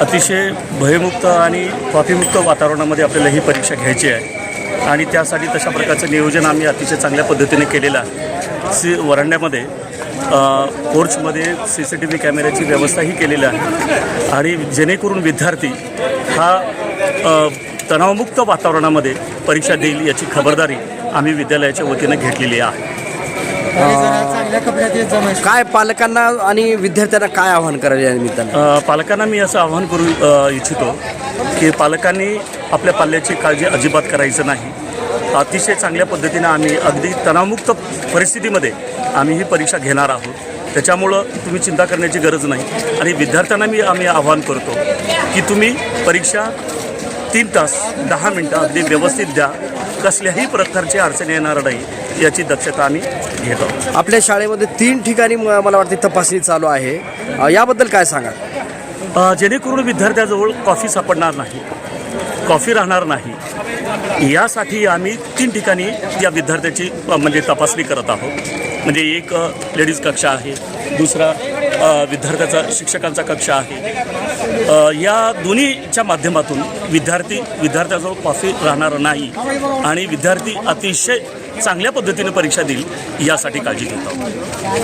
अतिशय भयमुक्त आणि कॉफीमुक्त वातावरणामध्ये आपल्याला ही परीक्षा घ्यायची आहे. आणि त्यासाठी तशा प्रकारचं नियोजन आम्ही अतिशय चांगल्या पद्धतीने केलेलं आहे. सी वरांड्यामध्ये कोर्चमध्ये सी सी टी व्ही कॅमेऱ्याची व्यवस्थाही केलेली आहे. आणि जेणेकरून विद्यार्थी हा तणावमुक्त वातावरणामध्ये परीक्षा देईल याची खबरदारी आम्ही विद्यालयाच्या वतीनं घेतलेली आहे. चांगल्या कपड्यात येत. काय पालकांना आणि विद्यार्थ्यांना काय आव्हान करायला या निमित्तानं? अ, पालकांना मी असं आवाहन करू अ, इच्छितो की पालकांनी आपल्या पाल्याची काळजी अजिबात करायचं नाही. अतिशय चांगल्या पद्धतीनं आम्ही अगदी तणावमुक्त परिस्थितीमध्ये आम्ही ही परीक्षा घेणार आहोत. त्याच्यामुळं तुम्ही चिंता करण्याची गरज नाही. आणि विद्यार्थ्यांना मी आम्ही आवाहन करतो की तुम्ही परीक्षा तीन तास दहा मिनटं अगदी व्यवस्थित द्या. कसल्याही प्रकारची अडचण येणार नाही. याची दक्षता आम्ही घेतो. आपल्या शाळेमध्ये तीन ठिकाणी म- मला वाटते तपासणी चालू आहे. अ, याबद्दल काय सांगा अ, जेणेकरून विद्यार्थ्याजवळ कॉफी सापडणार नाही कॉफी राहणार नाही. यासाठी आम्ही तीन ठिकाणी या विद्यार्थ्याची अ, म्हणजे तपासणी करत आहोत. म्हणजे एक अ, लेडीज कक्षा आहे दुसरा अ, विद्यार्थ्याचा शिक्षकांचा कक्षा आहे. अ, या दोन्हीच्या माध्यमातून विद्यार्थी विद्यार्थ्याजवळ कॉफी राहणार नाही आणि विद्यार्थी अतिशय चांगल्या पद्धतीने परीक्षा देईल यासाठी काळजी घेत आहोत.